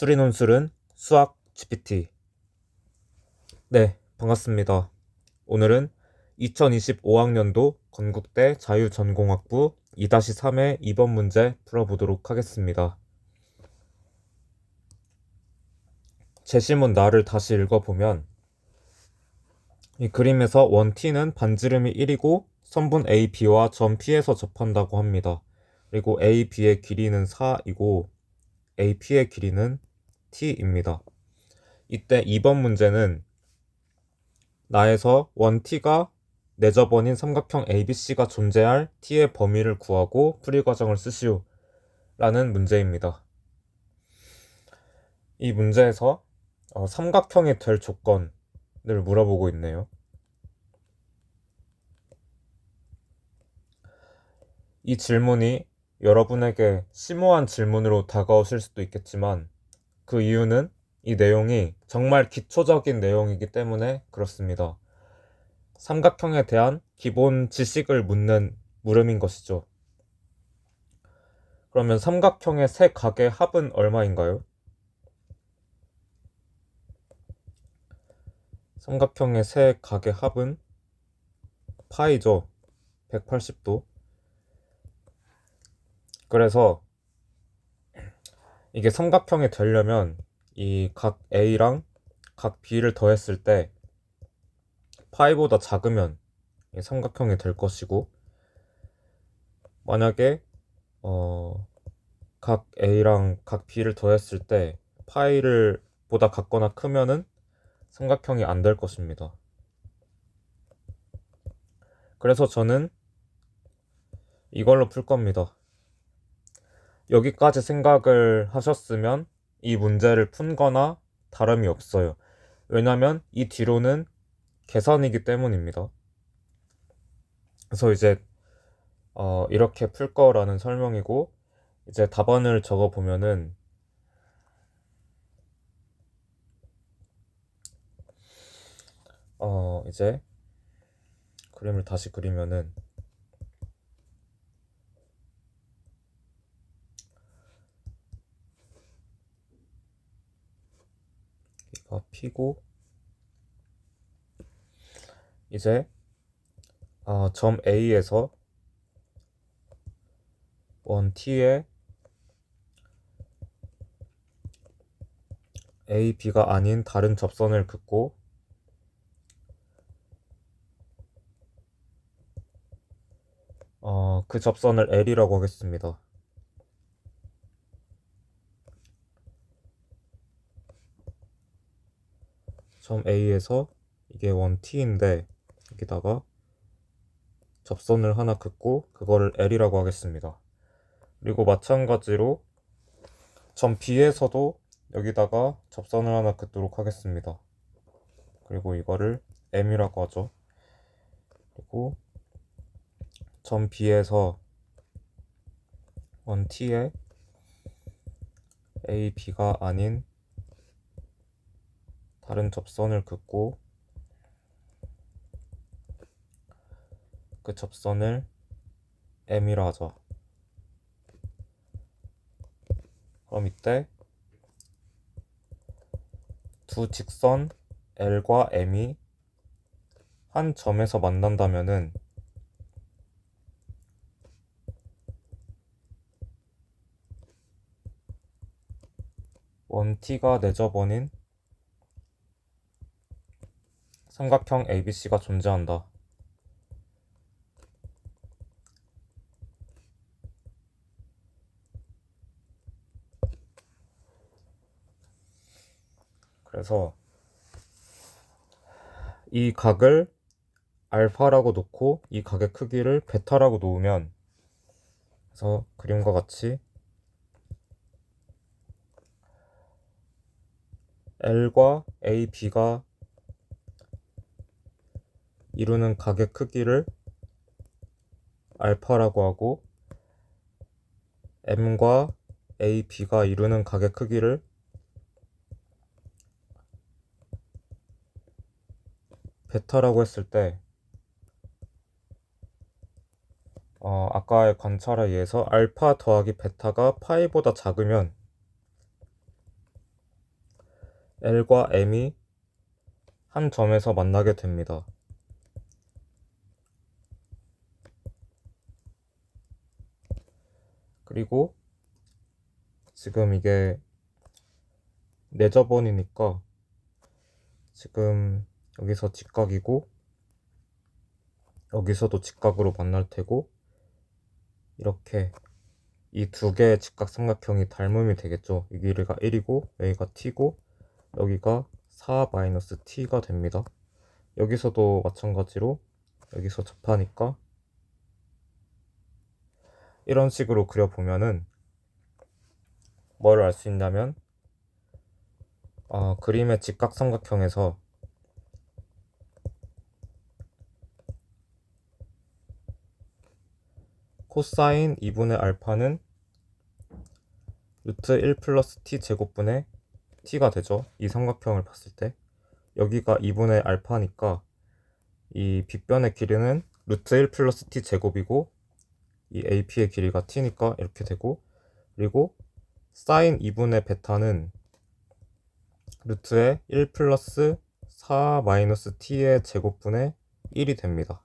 수리 논술은 수학 GPT. 네, 반갑습니다. 오늘은 2025학년도 건국대 자유전공학부 2-3의 2번 문제 풀어보도록 하겠습니다. 제시문 나를 다시 읽어보면 이 그림에서 원 T는 반지름이 1이고 선분 A, B와 점 P에서 접한다고 합니다. 그리고 A, B의 길이는 4이고 AP의 길이는 T입니다. 이때 2번 문제는 나에서 원 T가 내저번인 삼각형 ABC가 존재할 T의 범위를 구하고 풀이 과정을 쓰시오 라는 문제입니다. 이 문제에서 어, 삼각형이 될 조건을 물어보고 있네요. 이 질문이 여러분에게 심오한 질문으로 다가오실 수도 있겠지만 그 이유는 이 내용이 정말 기초적인 내용이기 때문에 그렇습니다. 삼각형에 대한 기본 지식을 묻는 물음인 것이죠. 그러면 삼각형의 세 각의 합은 얼마인가요? 삼각형의 세 각의 합은 파이죠. 180도. 그래서 이게 삼각형이 되려면 이 각 A랑 각 B를 더했을 때 파이보다 작으면 삼각형이 될 것이고 만약에 어, 각 A랑 각 B를 더했을 때 파이를 보다 같거나 크면은 삼각형이 안 될 것입니다. 그래서 저는 이걸로 풀 겁니다. 여기까지 생각을 하셨으면 이 문제를 푼 거나 다름이 없어요. 왜냐면 이 뒤로는 계산이기 때문입니다. 그래서 이제 어, 이렇게 풀 거라는 설명이고 이제 답안을 적어 보면은 어, 이제 그림을 다시 그리면은 P고 이제 어, 점 A에서 원 T의 A, B가 아닌 다른 접선을 긋고 어, 그 접선을 L이라고 하겠습니다. 점 A에서 이게 원 T인데 여기다가 접선을 하나 긋고 그거를 L이라고 하겠습니다. 그리고 마찬가지로 점 B에서도 여기다가 접선을 하나 긋도록 하겠습니다. 그리고 이거를 M이라고 하죠. 그리고 점 B에서 원 T에 A, B가 아닌 다른 접선을 긋고 그 접선을 M이라 하죠. 그럼 이때 두 직선 L과 M이 한 점에서 만난다면은 원 T가 내저번인 삼각형 ABC가 존재한다. 그래서 이 각을 알파라고 놓고 이 각의 크기를 베타라고 놓으면 그래서 그림과 같이 L과 A, B가 이루는 각의 크기를 알파라고 하고 M과 A, B가 이루는 각의 크기를 베타라고 했을 때 어, 아까의 관찰에 의해서 알파 더하기 베타가 파이보다 작으면 L과 M이 한 점에서 만나게 됩니다. 그리고 지금 이게 내저번이니까 지금 여기서 직각이고 여기서도 직각으로 만날 테고 이렇게 이 두 개의 직각 삼각형이 닮음이 되겠죠. 이 길이가 1이고 여기가 t고 여기가 4-t가 됩니다. 여기서도 마찬가지로 여기서 접하니까 이런 식으로 그려보면은 뭘알수 있냐면 어, 그림의 직각 삼각형에서 코사인 2분의 알파는 루트 1 플러스 t 제곱분의 t가 되죠. 이 삼각형을 봤을 때 여기가 2분의 알파니까 이 빗변의 길이는 루트 1 플러스 t 제곱이고 이 AP의 길이가 t니까 이렇게 되고 그리고 사인 2분의 베타는 루트의 1 플러스 4 마이너스 t의 제곱분의 1이 됩니다.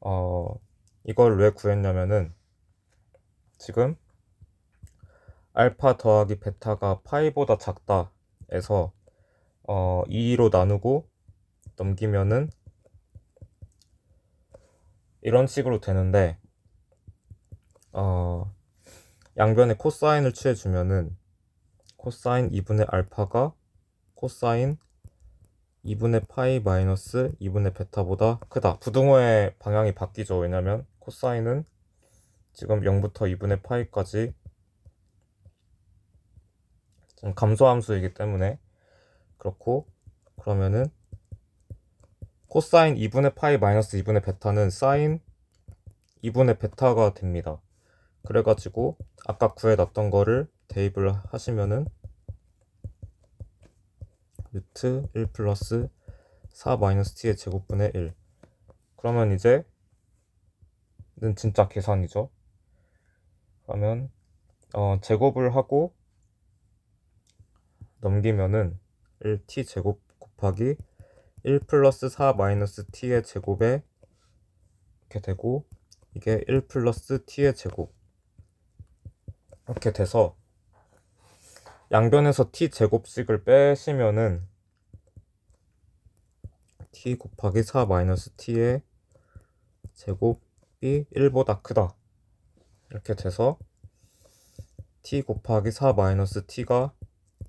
어, 이걸 왜 구했냐면은 지금 알파 더하기 베타가 파이보다 작다 해서 어, 2로 나누고 넘기면은 이런 식으로 되는데 어, 양변에 코사인을 취해주면은 코사인 2분의 알파가 코사인 2분의 파이 마이너스 2분의 베타보다 크다. 부등호의 방향이 바뀌죠. 왜냐면 코사인은 지금 0부터 2분의 파이까지 좀 감소함수이기 때문에 그렇고 그러면은 코사인 2분의 파이 마이너스 2분의 베타는 사인 2분의 베타가 됩니다. 그래가지고 아까 구해놨던 거를 대입을 하시면은 루트 1 플러스 4 마이너스 t의 제곱분의 1 그러면 이제 는 진짜 계산이죠. 그러면 어, 제곱을 하고 넘기면은 1t 제곱 곱하기 1 플러스 4 마이너스 t의 제곱에 이렇게 되고 이게 1 플러스 t의 제곱 이렇게 돼서 양변에서 t 제곱씩을 빼시면은 t 곱하기 4 마이너스 t의 제곱이 1보다 크다. 이렇게 돼서 t 곱하기 4 마이너스 t가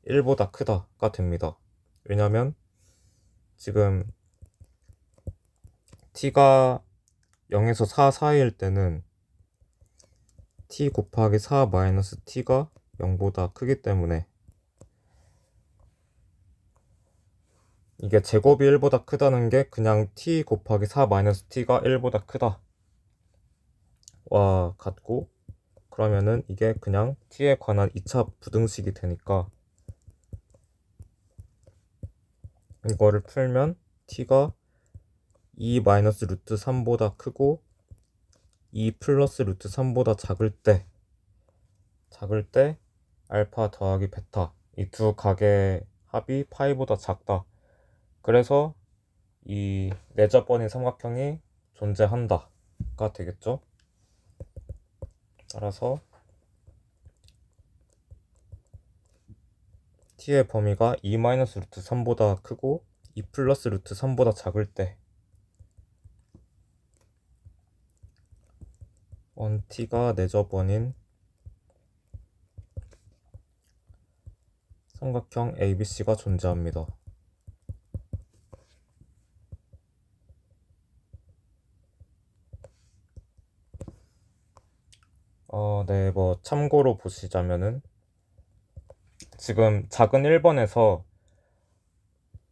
1보다 크다가 됩니다. 왜냐면 지금 t가 0에서 4 사이일 때는 t 곱하기 4 마이너스 t가 0보다 크기 때문에 이게 제곱이 1보다 크다는 게 그냥 t 곱하기 4 마이너스 t가 1보다 크다. 와 같고 그러면은 이게 그냥 t에 관한 2차 부등식이 되니까 이거를 풀면 t가 2 마이너스 루트 3보다 크고 2 플러스 루트 3보다 작을 때 작을 때 알파 더하기 베타. 이 두 각의 합이 파이보다 작다. 그래서 이 내접번인 삼각형이 존재한다가 되겠죠? 따라서 t의 범위가 2 마이너스 루트 3보다 크고 2 플러스 루트 3보다 작을 때 1t가 내접번인 삼각형 ABC가 존재합니다. 어, 네, 뭐 참고로 보시자면은 지금 작은 1번에서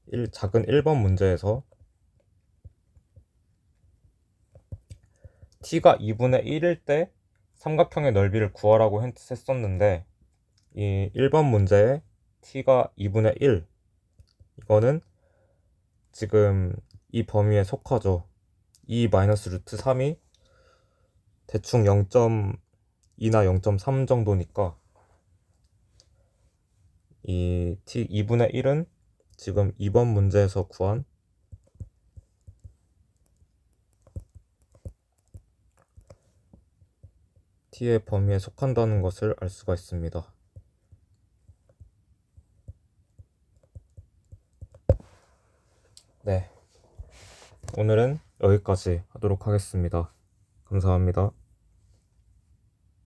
1, 작은 1번 문제에서 t가 2분의 1일 때 삼각형의 넓이를 구하라고 했었는데 이 1번 문제에 t가 2분의 1 이거는 지금 이 범위에 속하죠. 2 마이너스 루트 3이 대충 0.2나 0.3 정도니까 이 t 2분의 1은 지금 2번 문제에서 구한 t의 범위에 속한다는 것을 알 수가 있습니다. 네. 오늘은 여기까지 하도록 하겠습니다. 감사합니다.